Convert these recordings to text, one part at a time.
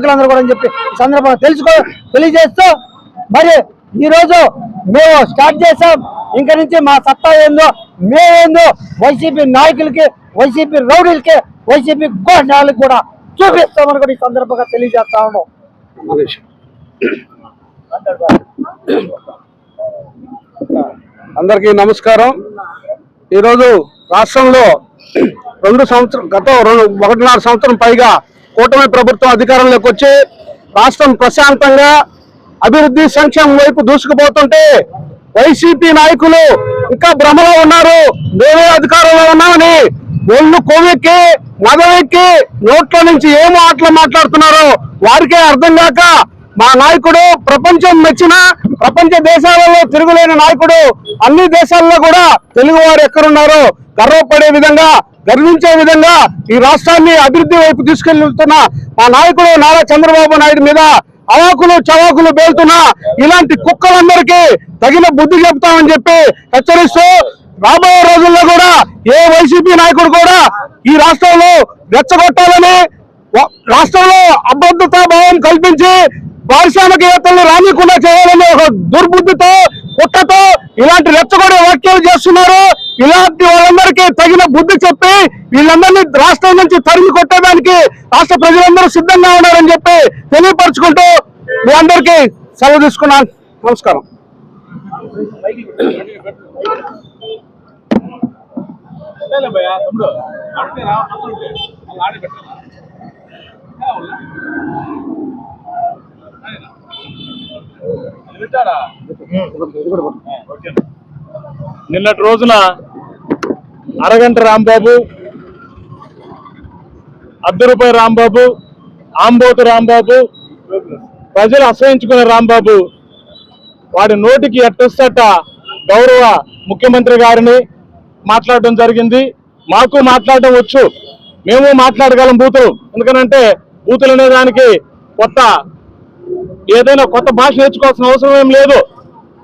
నాయకులందరూ కూడా అని చెప్పి సందర్భంగా తెలుసుకో తెలియజేస్తూ మరి ఈరోజు మేము స్టార్ట్ చేసాం ఇంక నుంచి మా సత్తా ఏందో మేమేందో వైసీపీ నాయకులకి వైసీపీ రౌడీలకి వైసీపీ గోండాలకు కూడా చూపిస్తామని కూడా ఈ సందర్భంగా తెలియజేస్తా ఉన్నాం. అందరికీ నమస్కారం. ఈరోజు రాష్ట్రంలో రెండు సంవత్సరం గత రెండు ఒకటిన్నర సంవత్సరం పైగా కూటమి ప్రభుత్వం అధికారంలోకి వచ్చి రాష్ట్రం ప్రశాంతంగా అభివృద్ధి సంక్షేమం వైపు దూసుకుపోతుంటే వైసీపీ నాయకులు ఇంకా భ్రమలో ఉన్నారు. మేమే అధికారంలో ఉన్నామని ఒళ్ళు కొవ్వెక్కి మదవెక్కి నోట్ల నుంచి ఏమో ఆటలు మాట్లాడుతున్నారో వారికే అర్థం కాక మా నాయకుడు ప్రపంచం మెచ్చిన ప్రపంచ దేశాలలో తిరుగులేని నాయకుడు అన్ని దేశాల్లో కూడా తెలుగు వారు ఎక్కడున్నారో గర్వపడే విధంగా గర్వించే విధంగా ఈ రాష్ట్రాన్ని అభివృద్ధి వైపు తీసుకెళ్తున్న మా నాయకుడు నారా చంద్రబాబు నాయుడు మీద అవాకులు చవాకులు పేలుతున్న ఇలాంటి కుక్కలందరికీ తగిన బుద్ధి చెప్తామని చెప్పి హెచ్చరిస్తూ రాబోయే రోజుల్లో కూడా ఏ వైసీపీ నాయకుడు కూడా ఈ రాష్ట్రంలో రెచ్చగొట్టాలని రాష్ట్రంలో అభద్రతా భావం కల్పించి పారిశ్రామికవేత్తలను రానికుండా చేయాలని ఒక దుర్బుద్ధితో కుట్రతో ఇలాంటి రెచ్చగొడే వ్యాఖ్యలు చేస్తున్నారు. ఇలాంటి వాళ్ళందరికీ తగిన బుద్ధి చెప్పి వీళ్ళందరినీ రాష్ట్రం నుంచి తరిమి కొట్టేదానికి రాష్ట్ర ప్రజలందరూ సిద్ధంగా ఉన్నారని చెప్పి తెలియపరచుకుంటూ మీ అందరికీ సెలవు తీసుకున్నాను. నమస్కారం. తమ్ముడు నిన్నటి రోజున అరగంట రాంబాబు అద్దరుపై రాంబాబు ఆంబోతు రాంబాబు ప్రజలు అసహించుకునే రాంబాబు వాడి నోటికి ఎట్టొస్తట గౌరవ ముఖ్యమంత్రి గారిని మాట్లాడడం జరిగింది. మాకు మాట్లాడడం వచ్చు. మేము మాట్లాడగలం బూతులు. ఎందుకనంటే బూతులు అనే దానికి కొత్త ఏదైనా కొత్త భాష నేర్చుకోవాల్సిన అవసరం ఏం లేదు.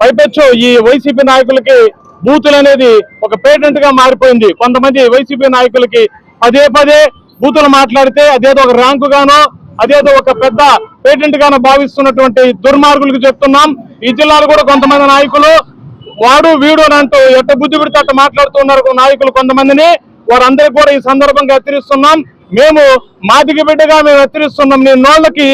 పైపెచ్చు ఈ వైసీపీ నాయకులకి బూతులు అనేది ఒక పేటెంట్గా మారిపోయింది. కొంతమంది వైసీపీ నాయకులకి పదే పదే బూతులు మాట్లాడితే అదేదో ఒక ర్యాంకు గానో అదేదో ఒక పెద్ద పేటెంట్ గానో భావిస్తున్నటువంటి దుర్మార్గులకు చెప్తున్నాం. ఈ జిల్లాలో కూడా కొంతమంది నాయకులు వాడు వీడు అని అంటూ ఎట్ట బుద్ధి పెడితే అట్ట మాట్లాడుతున్నారు నాయకులు కొంతమందిని. వారందరికీ కూడా ఈ సందర్భంగా హెచ్చరిస్తున్నాం. మేము మాదిగ బిడ్డగా మేము హెచ్చరిస్తున్నాం. నేను నోళ్ళకి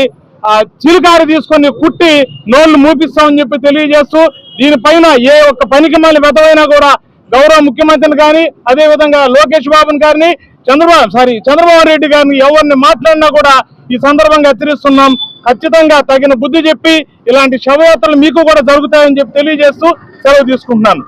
చిలుకారి తీసుకొని కుట్టి నోళ్ళు మూపిస్తామని చెప్పి తెలియజేస్తూ దీనిపైన ఏ ఒక్క పనికి మళ్ళీ వెతవైనా కూడా గౌరవ ముఖ్యమంత్రిని కానీ అదేవిధంగా లోకేష్ బాబుని గారిని చంద్రబాబు సారీ చంద్రబాబు రెడ్డి గారిని ఎవరిని మాట్లాడినా కూడా ఈ సందర్భంగా హెచ్చరిస్తున్నాం. ఖచ్చితంగా తగిన బుద్ధి చెప్పి ఇలాంటి శవయాత్రలు మీకు కూడా జరుగుతాయని చెప్పి తెలియజేస్తూ సెలవు తీసుకుంటున్నాను.